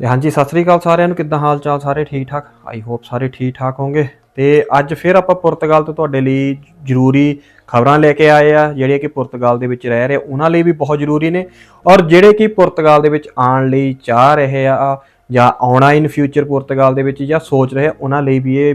ਤੇ ਹਾਂਜੀ ਸਤਿ ਸ੍ਰੀ ਅਕਾਲ ਸਾਰਿਆਂ ਨੂੰ। ਕਿੱਦਾਂ ਹਾਲ ਚਾਲ? ਸਾਰੇ ਠੀਕ ਠਾਕ? ਆਈ ਹੋਪ ਸਾਰੇ ਠੀਕ ਠਾਕ ਹੋਵੋਗੇ ਤੇ ਅੱਜ ਫਿਰ ਆਪਾਂ ਪੁਰਤਗਾਲ ਤੋਂ ਤੁਹਾਡੇ ਲਈ ਜ਼ਰੂਰੀ ਖਬਰਾਂ ਲੈ ਕੇ ਆਏ ਆ ਜਿਹੜੀਆਂ ਕਿ ਪੁਰਤਗਾਲ ਦੇ ਵਿੱਚ ਰਹਿ ਰਹੇ ਉਹਨਾਂ ਲਈ ਵੀ ਬਹੁਤ ਜ਼ਰੂਰੀ ਨੇ। ਔਰ ਜਿਹੜੇ ਕਿ ਪੁਰਤਗਾਲ ਦੇ ਵਿੱਚ ਆਉਣ ਲਈ ਚਾਹ ਰਹੇ ਆ ਜਾਂ ਆਉਣਾ ਇਨ ਫਿਊਚਰ ਪੁਰਤਗਾਲ ਦੇ ਵਿੱਚ ਜਾਂ ਸੋਚ ਰਹੇ ਆ, ਉਹਨਾਂ ਲਈ ਵੀ ਇਹ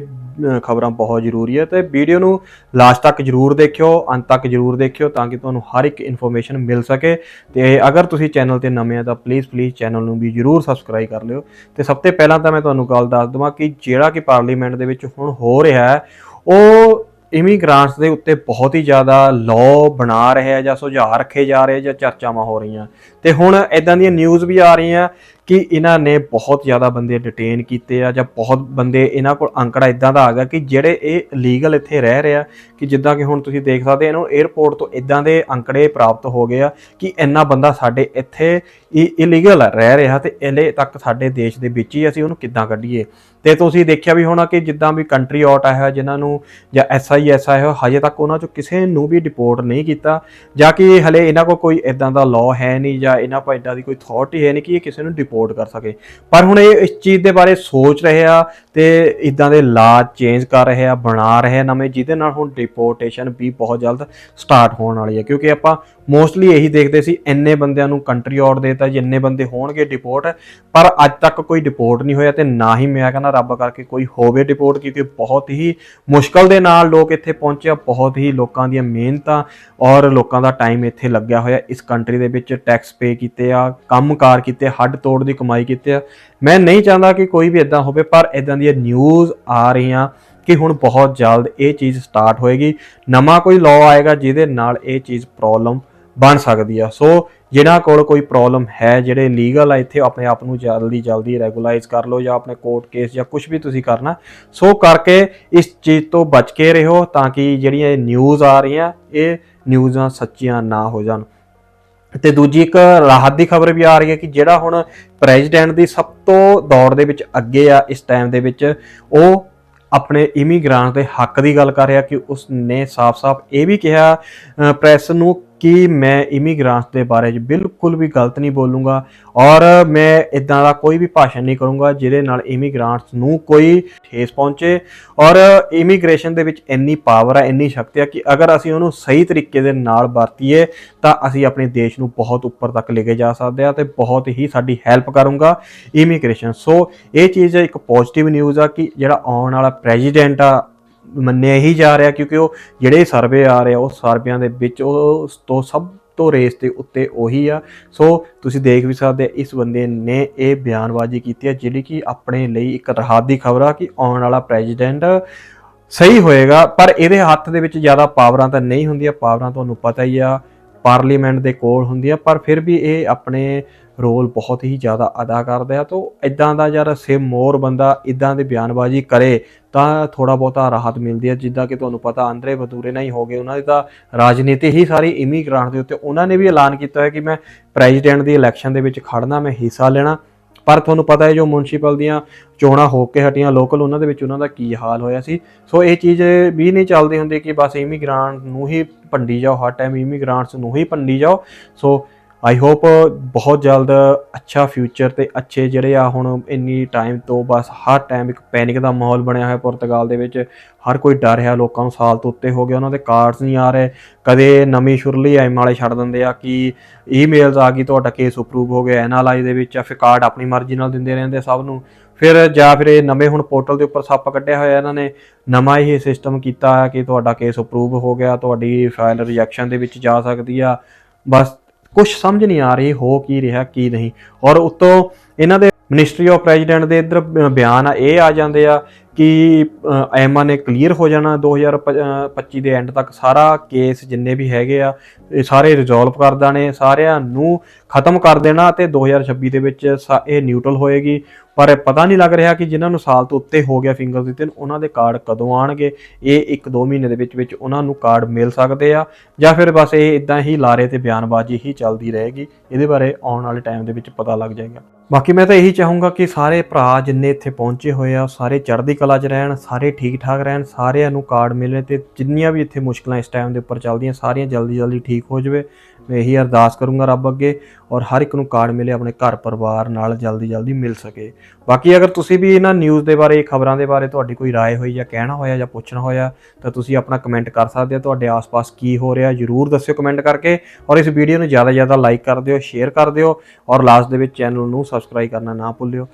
ਖਬਰਾਂ ਬਹੁਤ ਜ਼ਰੂਰੀ ਹੈ ਤੇ ਵੀਡੀਓ ਨੂੰ ਲਾਸਟ ਤੱਕ ਜ਼ਰੂਰ ਦੇਖਿਓ, ਅੰਤ ਤੱਕ ਜ਼ਰੂਰ ਦੇਖਿਓ ਤਾਂ ਕਿ ਤੁਹਾਨੂੰ ਹਰ ਇੱਕ ਇਨਫੋਰਮੇਸ਼ਨ ਮਿਲ ਸਕੇ। ਤੇ ਅਗਰ ਤੁਸੀਂ ਚੈਨਲ ਤੇ ਨਵੇਂ ਆ ਤਾਂ ਪਲੀਜ਼ ਪਲੀਜ਼ ਚੈਨਲ ਨੂੰ ਵੀ ਜ਼ਰੂਰ ਸਬਸਕ੍ਰਾਈਬ ਕਰ ਲਿਓ। ਤੇ ਸਭ ਤੋਂ ਪਹਿਲਾਂ ਤਾਂ ਮੈਂ ਤੁਹਾਨੂੰ ਗੱਲ ਦੱਸ ਦਵਾਂ ਕਿ ਜਿਹੜਾ ਕਿ ਪਾਰਲੀਮੈਂਟ ਦੇ ਵਿੱਚ ਹੁਣ ਹੋ ਰਿਹਾ ਹੈ, ਉਹ ਇਮੀਗ੍ਰਾਂਟਸ ਦੇ ਉੱਤੇ ਬਹੁਤ ਹੀ ਜ਼ਿਆਦਾ ਲਾਅ ਬਣਾ ਰਿਹਾ ਜਾਂ ਸੁਝਾਅ ਰੱਖੇ ਜਾ ਰਹੇ ਜਾਂ ਚਰਚਾਵਾਂ ਹੋ ਰਹੀਆਂ। ਤੇ ਹੁਣ ਇਦਾਂ ਦੀਆਂ ਨਿਊਜ਼ ਵੀ ਆ ਰਹੀਆਂ ਕਿ ਇਹਨਾਂ ਨੇ ਬਹੁਤ ਜ਼ਿਆਦਾ ਬੰਦੇ ਡਿਟੇਨ ਕੀਤੇ ਆ ਜਾਂ ਬਹੁਤ ਬੰਦੇ ਇਹਨਾਂ ਕੋਲ ਅੰਕੜਾ ਇਦਾਂ ਦਾ ਆ ਗਿਆ ਕਿ ਜਿਹੜੇ ਇਹ ਲੀਗਲ ਇੱਥੇ ਰਹਿ ਰਹੇ ਆ, ਕਿ ਜਿੱਦਾਂ ਕਿ ਹੁਣ ਤੁਸੀਂ ਦੇਖ ਸਕਦੇ ਇਹਨੂੰ 에어ਪੋਰਟ ਤੋਂ ਇਦਾਂ ਦੇ ਅੰਕੜੇ ਪ੍ਰਾਪਤ ਹੋ ਗਏ ਆ ਕਿ ਇੰਨਾ ਬੰਦਾ ਸਾਡੇ ਇੱਥੇ ਇਲੀਗਲ ਰਹਿ ਰਿਹਾ ਤੇ ਇਹਲੇ ਤੱਕ ਸਾਡੇ ਦੇਸ਼ ਦੇ ਵਿੱਚ ਹੀ ਅਸੀਂ ਉਹਨੂੰ ਕਿੱਦਾਂ ਕੱਢੀਏ? ਤੇ ਤੁਸੀਂ ਦੇਖਿਆ ਵੀ ਹੋਣਾ ਕਿ ਜਿੱਦਾਂ ਵੀ ਕੰਟਰੀ ਆਟ ਆਇਆ ਹੋਇਆ ਜਿਨ੍ਹਾਂ ਨੂੰ ਜਾਂ ਐਸਆਈਐਸ ਆਇਆ ਹੋਇਆ ਹਜੇ ਤੱਕ ਉਹਨਾਂ ਚੋਂ ਕਿਸੇ ਨੂੰ ਵੀ ਡਿਪੋਰਟ ਨਹੀਂ ਕੀਤਾ ਜਾਂ ਕਿ ਹਲੇ ਇਹਨਾਂ ਕੋਲ ਕੋਈ ਇਦਾਂ ਦਾ ਲਾਅ ਹੈ ਨਹੀਂ ਜਾਂ ਇਹਨਾਂ ਕੋਲ ਇਦਾਂ ਦੀ ਕੋਈ ਅਥਾਰਟੀ ਹੈ ਨਹੀਂ ਕਿ ਇਹ ਕਿਸੇ ਨੂੰ ਡਿਪੋਰਟ ਕਰ ਸਕੇ। ਪਰ ਹੁਣ ਇਹ ਇਸ ਚੀਜ਼ ਦੇ ਬਾਰੇ ਸੋਚ ਰਹੇ ਆ ਤੇ ਇਦਾਂ ਦੇ ਲਾਅ ਚੇਂਜ ਕਰ ਰਹੇ ਆ, ਬਣਾ ਰਹੇ ਆ ਨਵੇਂ, ਜਿਹਦੇ ਨਾਲ ਹੁਣ ਡਿਪੋਰਟੇਸ਼ਨ ਵੀ ਬਹੁਤ ਜਲਦ ਸਟਾਰਟ ਹੋਣ ਵਾਲੀ ਹੈ ਕਿਉਂਕਿ ਆਪਾਂ ਮੋਸਟਲੀ ਇਹੀ ਦੇਖਦੇ ਸੀ, ਇੰਨੇ ਬੰਦਿਆਂ ਨੂੰ ਕੰਟਰੀ ਆਊਟ ਦੇਤਾ, ਜਿੰਨੇ ਬੰਦੇ ਹੋਣਗੇ ਡਿਪੋਰਟ ਪਰ ਅੱਜ ਤੱਕ ਕੋਈ ਡਿਪੋਰਟ ਨਹੀਂ ਹੋਇਆ ਤੇ ਨਾ ਹੀ ਮੈਂ ਕਹਿੰਦਾ ਰੱਬ ਕਰਕੇ ਕੋਈ ਹੋਵੇ ਡਿਪੋਰਟ ਕਿਉਂਕਿ ਬਹੁਤ ਹੀ ਮੁਸ਼ਕਲ ਦੇ ਨਾਲ ਲੋਕ ਇੱਥੇ ਪਹੁੰਚੇ ਬਹੁਤ ਹੀ ਲੋਕਾਂ ਦੀਆਂ ਮਿਹਨਤਾਂ ਔਰ ਲੋਕਾਂ ਦਾ ਟਾਈਮ ਇੱਥੇ ਲੱਗਿਆ ਹੋਇਆ। ਇਸ ਕੰਟਰੀ ਦੇ ਵਿੱਚ ਟੈਕਸ ਪੇ ਕੀਤੇ ਆ, ਕੰਮਕਾਰ ਕੀਤੇ, ਹੱਡ ਤੋੜ ਦੀ ਕਮਾਈ ਕੀਤੀ ਆ। ਮੈਂ ਨਹੀਂ ਚਾਹੁੰਦਾ ਕਿ ਕੋਈ ਵੀ ਇਦਾਂ ਹੋਵੇ, ਪਰ ਇਦਾਂ ਦੀਆਂ ਨਿਊਜ਼ ਆ ਰਹੀਆਂ ਕਿ ਹੁਣ ਬਹੁਤ ਜਲਦ ਇਹ ਚੀਜ਼ ਸਟਾਰਟ ਹੋਏਗੀ। ਨਵਾਂ ਕੋਈ ਲਾਅ ਆਏਗਾ ਜਿਹਦੇ ਨਾਲ ਇਹ ਚੀਜ਼ ਪ੍ਰੋਬਲਮ ਬਣ ਸਕਦੀ ਆ। ਸੋ ਜਿਨ੍ਹਾਂ ਕੋਲ ਕੋਈ ਪ੍ਰੋਬਲਮ ਹੈ, ਜਿਹੜੇ ਲੀਗਲ ਆ, ਇੱਥੇ ਆਪਣੇ ਆਪ ਨੂੰ ਜਲਦੀ ਜਲਦੀ ਰੈਗੂਲਾਈਜ਼ ਕਰ ਲਓ ਜਾਂ ਆਪਣੇ ਕੋਰਟ ਕੇਸ ਜਾਂ ਕੁਝ ਵੀ ਤੁਸੀਂ ਕਰਨਾ। ਸੋ ਕਰਕੇ ਇਸ ਚੀਜ਼ ਤੋਂ ਬਚ ਕੇ ਰਹੋ ਤਾਂ ਕਿ ਜਿਹੜੀਆਂ ਇਹ ਨਿਊਜ਼ ਆ ਰਹੀਆਂ, ਇਹ ਨਿਊਜ਼ਾਂ ਸੱਚੀਆਂ ਨਾ ਹੋ ਜਾਣ। ਤੇ ਦੂਜੀ ਇੱਕ ਰਾਹਤ ਦੀ ਖਬਰ ਵੀ ਆ ਰਹੀ ਹੈ ਕਿ ਜਿਹੜਾ ਹੁਣ ਪ੍ਰੈਜ਼ੀਡੈਂਟ ਦੀ ਸਭ ਤੋਂ ਦੌੜ ਦੇ ਵਿੱਚ ਅੱਗੇ ਆ ਇਸ ਟਾਈਮ ਦੇ ਵਿੱਚ, ਉਹ ਆਪਣੇ ਇਮੀਗ੍ਰਾਂਟ ਦੇ ਹੱਕ ਦੀ ਗੱਲ ਕਰ ਰਿਹਾ ਕਿ ਉਸ ਨੇ ਸਾਫ਼-ਸਾਫ਼ ਇਹ ਵੀ ਕਿਹਾ ਪ੍ਰੈਸ ਨੂੰ ਕਿ ਮੈਂ ਇਮੀਗ੍ਰਾਂਟਸ ਦੇ ਬਾਰੇ 'ਚ ਬਿਲਕੁਲ ਵੀ ਗਲਤ ਨਹੀਂ ਬੋਲੂੰਗਾ ਔਰ ਮੈਂ ਇਦਾਂ ਦਾ ਕੋਈ ਵੀ ਭਾਸ਼ਣ ਨਹੀਂ ਕਰੂੰਗਾ ਜਿਹਦੇ ਨਾਲ ਇਮੀਗ੍ਰਾਂਟਸ ਨੂੰ ਕੋਈ ਠੇਸ ਪਹੁੰਚੇ ਔਰ ਇਮੀਗ੍ਰੇਸ਼ਨ ਦੇ ਵਿੱਚ ਇੰਨੀ ਪਾਵਰ ਹੈ ਇੰਨੀ ਸ਼ਕਤੀ ਹੈ ਕਿ ਅਗਰ ਅਸੀਂ ਉਹਨੂੰ ਸਹੀ ਤਰੀਕੇ ਦੇ ਨਾਲ ਵਰਤੀਏ ਤਾਂ ਅਸੀਂ ਆਪਣੇ ਦੇਸ਼ ਨੂੰ ਬਹੁਤ ਉੱਪਰ ਤੱਕ ਲੈ ਕੇ ਜਾ ਸਕਦੇ ਹਾਂ ਤੇ ਬਹੁਤ ਹੀ ਸਾਡੀ ਹੈਲਪ ਕਰੂੰਗਾ ਇਮੀਗ੍ਰੇਸ਼ਨ ਸੋ ਇਹ ਚੀਜ਼ ਇੱਕ ਪੋਜ਼ਿਟਿਵ ਨਿਊਜ਼ ਆ ਕਿ ਜਿਹੜਾ ਆਉਣ ਵਾਲਾ ਪ੍ਰੈਜ਼ੀਡੈਂਟ ਆ ਮੰਨਿਆ ਹੀ ਜਾ ਰਿਹਾ ਕਿਉਂਕਿ ਉਹ ਜਿਹੜੇ ਸਰਵੇ ਆ ਰਹੇ ਆ, ਉਹ ਸਰਵਿਆਂ ਦੇ ਵਿੱਚ ਉਹ ਉਸ ਤੋਂ ਸਭ ਤੋਂ ਰੇਸ ਦੇ ਉੱਤੇ ਉਹੀ ਆ। ਸੋ ਤੁਸੀਂ ਦੇਖ ਵੀ ਸਕਦੇ ਇਸ ਬੰਦੇ ਨੇ ਇਹ ਬਿਆਨਬਾਜ਼ੀ ਕੀਤੀ ਹੈ ਜਿਹੜੀ ਕਿ ਆਪਣੇ ਲਈ ਇੱਕ ਰਾਹਤ ਦੀ ਖਬਰ ਆ ਕਿ ਆਉਣ ਵਾਲਾ ਪ੍ਰੈਜ਼ੀਡੈਂਟ ਸਹੀ ਹੋਏਗਾ, ਪਰ ਇਹਦੇ ਹੱਥ ਦੇ ਵਿੱਚ ਜ਼ਿਆਦਾ ਪਾਵਰਾਂ ਤਾਂ ਨਹੀਂ ਹੁੰਦੀਆਂ ਪਾਵਰਾਂ ਤੁਹਾਨੂੰ ਪਤਾ ਹੀ ਆ ਪਾਰਲੀਮੈਂਟ ਦੇ ਕੋਲ ਹੁੰਦੀਆਂ, ਪਰ ਫਿਰ ਵੀ ਇਹ ਆਪਣੇ ਰੋਲ ਬਹੁਤ ਹੀ ਜ਼ਿਆਦਾ ਅਦਾ ਕਰਦਾ ਆ, ਤਾਂ ਇਦਾਂ ਦਾ ਯਾਰ ਸੇ ਮੋਰ ਬੰਦਾ ਇਦਾਂ ਦੇ ਬਿਆਨਬਾਜ਼ੀ ਕਰੇ, ਤਾਂ ਥੋੜਾ ਬਹੁਤਾ ਰਾਹਤ ਮਿਲਦੀ ਹੈ ਜਿੱਦਾਂ ਕਿ ਤੁਹਾਨੂੰ ਪਤਾ ਅੰਦਰੇ ਬਦੂਰੇ ਨਹੀਂ ਹੋ ਗਏ, ਉਹਨਾਂ ਦੀ ਤਾਂ ਰਾਜਨੀਤੀ ਹੀ ਸਾਰੀ ਇਮੀਗ੍ਰਾਂਟ ਦੇ ਉੱਤੇ, ਉਹਨਾਂ ਨੇ ਵੀ ਐਲਾਨ ਕੀਤਾ ਹੈ ਕਿ ਮੈਂ ਪ੍ਰੈਜ਼ੀਡੈਂਟ ਦੀ ਇਲੈਕਸ਼ਨ ਦੇ ਵਿੱਚ ਖੜਨਾ, ਮੈਂ ਹਿੱਸਾ ਲੈਣਾ। ਪਰ ਤੁਹਾਨੂੰ ਪਤਾ ਹੈ ਜੋ ਮਿਊਨਿਸਪਲ ਦੀਆਂ ਚੋਣਾਂ ਹੋ ਕੇ ਹਟੀਆਂ ਲੋਕਲ ਉਹਨਾਂ ਦੇ ਵਿੱਚ ਉਹਨਾਂ ਦਾ ਕੀ ਹਾਲ ਹੋਇਆ ਸੀ। ਸੋ ਇਹ ਚੀਜ਼ ਵੀ ਨਹੀਂ ਚੱਲਦੀ ਹੁੰਦੀ ਕਿ ਬਸ ਇਮੀਗ੍ਰਾਂਟ ਨੂੰ ਹੀ ਭੰਡੀ ਜਾਓ, ਹਰ ਟਾਈਮ ਇਮੀਗ੍ਰਾਂਟਸ ਨੂੰ ਹੀ ਭੰਡੀ ਜਾਓ। ਸੋ ਆਈ ਹੋਪ ਬਹੁਤ ਜਲਦ ਅੱਛਾ ਫਿਊਚਰ ਤੇ ਅੱਛੇ ਜਿਹੜੇ ਆ ਹੁਣ ਇੰਨੀ ਟਾਈਮ ਤੋਂ ਬਸ ਹਰ ਟਾਈਮ ਇੱਕ ਪੈਨਿਕ ਦਾ ਮਾਹੌਲ ਬਣਿਆ ਹੋਇਆ ਪੁਰਤਗਾਲ ਦੇ ਵਿੱਚ। ਹਰ ਕੋਈ ਡਰ ਰਿਹਾ ਲੋਕਾਂ ਨੂੰ ਸਾਲ ਤੋਂ ਉੱਤੇ ਹੋ ਗਿਆ, ਉਹਨਾਂ ਦੇ ਕਾਰਡਸ ਨਹੀਂ ਆ ਰਹੇ। ਕਦੇ ਨਵੀਂ ਸ਼ੁਰਲੀ ਐਮ ਵਾਲੇ ਛੱਡ ਦਿੰਦੇ ਆ ਕਿ ਈਮੇਲਸ ਆ ਗਈ, ਤੁਹਾਡਾ ਕੇਸ ਅਪਰੂਵ ਹੋ ਗਿਆ ਐਨਾਲਾਈਜ਼ ਦੇ ਵਿੱਚ ਫਿਰ ਕਾਰਡ ਆਪਣੀ ਮਰਜ਼ੀ ਨਾਲ ਦਿੰਦੇ ਰਹਿੰਦੇ ਸਭ ਨੂੰ। ਫਿਰ ਜਾਂ ਫਿਰ ਇਹ ਨਵੇਂ ਹੁਣ ਪੋਰਟਲ ਦੇ ਉੱਪਰ ਸੱਪ ਕੱਢਿਆ ਹੋਇਆ ਇਹਨਾਂ ਨੇ, ਨਵਾਂ ਹੀ ਸਿਸਟਮ ਕੀਤਾ ਹੈ ਕਿ ਤੁਹਾਡਾ ਕੇਸ ਅਪਰੂਵ ਹੋ ਗਿਆ, ਤੁਹਾਡੀ ਫਾਈਲ ਰਿਜੈਕਸ਼ਨ ਦੇ ਵਿੱਚ ਜਾ ਸਕਦੀ ਆ। ਬਸ ਕੁਝ ਸਮਝ ਨਹੀਂ ਆ ਰਹੀ, ਹੋ ਕੀ ਰਿਹਾ, ਕੀ ਨਹੀਂ। ਔਰ ਉਤੋਂ ਇਹਨਾਂ ਦੇ ਮਿਨਿਸਟਰੀ ਆਫ ਪ੍ਰੈਜ਼ੀਡੈਂਟ ਦੇ ਇਧਰ ਬਿਆਨ ਆ, ਇਹ ਆ ਜਾਂਦੇ ਆ ਕਿ ਐਮਾ ਨੇ ਕਲੀਅਰ ਹੋ ਜਾਣਾ 2025 ਦੇ ਐਂਡ ਤੱਕ। ਸਾਰਾ ਕੇਸ ਜਿੰਨੇ ਵੀ ਹੈਗੇ ਆ, ਇਹ ਸਾਰੇ ਰਿਜ਼ੋਲਵ ਕਰ ਦੇਣੇ, ਸਾਰਿਆਂ ਨੂੰ ਖਤਮ ਕਰ ਦੇਣਾ ਤੇ 2026 ਦੇ ਵਿੱਚ ਸਾ- ਇਹ ਨਿਊਟਰਲ ਹੋਏਗੀ। ਪਰ ਪਤਾ ਨਹੀਂ ਲੱਗ ਰਿਹਾ ਕਿ ਜਿਨ੍ਹਾਂ ਨੂੰ ਸਾਲ ਤੋਂ ਉੱਤੇ ਹੋ ਗਿਆ ਫਿੰਗਰ ਤਿੰਨ ਉਹਨਾਂ ਦੇ ਕਾਰਡ ਕਦੋਂ ਆਣਗੇ ਇਹ 1-2 ਮਹੀਨੇ ਦੇ ਵਿੱਚ ਵਿੱਚ ਉਹਨਾਂ ਨੂੰ ਕਾਰਡ ਮਿਲ ਸਕਦੇ ਆ, ਜਾਂ ਫਿਰ ਬਸ ਇਹ ਇਦਾਂ ਹੀ ਲਾਰੇ ਤੇ ਬਿਆਨਬਾਜ਼ੀ ਹੀ ਚੱਲਦੀ ਰਹੇਗੀ, ਇਹਦੇ ਬਾਰੇ ਆਉਣ ਵਾਲੇ ਟਾਈਮ ਦੇ ਵਿੱਚ ਪਤਾ ਲੱਗ ਜਾਏਗਾ। ਬਾਕੀ ਮੈਂ ਤਾਂ ਇਹੀ ਚਾਹੂੰਗਾ ਕਿ ਸਾਰੇ ਭਰਾ ਜਿੰਨੇ ਇੱਥੇ ਪਹੁੰਚੇ ਹੋਏ ਆ, ਸਾਰੇ ਚੜ੍ਹਦੀ ਕਲਾ 'ਚ ਰਹਿਣ, ਸਾਰੇ ਠੀਕ ਠਾਕ ਰਹਿਣ, ਸਾਰਿਆਂ ਨੂੰ ਕਾਰਡ ਮਿਲੇ ਤੇ ਜਿੰਨੀਆਂ ਵੀ ਇੱਥੇ ਮੁਸ਼ਕਲਾਂ ਇਸ ਟਾਈਮ ਦੇ ਉੱਪਰ ਚੱਲਦੀਆਂ, ਸਾਰੀਆਂ ਜਲਦੀ ਜਲਦੀ ਠੀਕ ਹੋ ਜਾਵੇ। ਮੈਂ ਇਹੀ ਅਰਦਾਸ ਕਰੂੰਗਾ ਰੱਬ ਅੱਗੇ ਔਰ ਹਰ ਇੱਕ ਨੂੰ ਕਾਰਡ ਮਿਲੇ ਆਪਣੇ ਘਰ ਪਰਿਵਾਰ ਨਾਲ ਜਲਦੀ ਜਲਦੀ ਮਿਲ ਸਕੇ ਬਾਕੀ ਅਗਰ ਤੁਸੀਂ ਵੀ ਇਹਨਾਂ ਨਿਊਜ਼ ਦੇ ਬਾਰੇ ਖਬਰਾਂ ਦੇ ਬਾਰੇ ਤੁਹਾਡੀ ਕੋਈ رائے ਹੋਈ ਜਾਂ ਕਹਿਣਾ ਹੋਇਆ ਜਾਂ ਪੁੱਛਣਾ ਹੋਇਆ ਤਾਂ ਤੁਸੀਂ ਆਪਣਾ ਕਮੈਂਟ ਕਰ ਸਕਦੇ ਹੋ ਤੁਹਾਡੇ ਆਸ-ਪਾਸ ਕੀ ਹੋ ਰਿਹਾ ਜਰੂਰ ਦੱਸਿਓ ਕਮੈਂਟ ਕਰਕੇ ਔਰ ਇਸ ਵੀਡੀਓ ਨੂੰ ਜ਼ਿਆਦਾ ਜ਼ਿਆਦਾ ਲਾਈਕ ਕਰ ਦਿਓ ਸ਼ੇਅਰ ਕਰ ਦਿਓ ਔਰ ਲਾਸਟ ਦੇ ਵਿੱਚ ਚੈਨਲ ਨੂੰ ਸਬਸਕ੍ਰਾਈਬ ਕਰਨਾ ਨਾ ਭੁੱਲਿਓ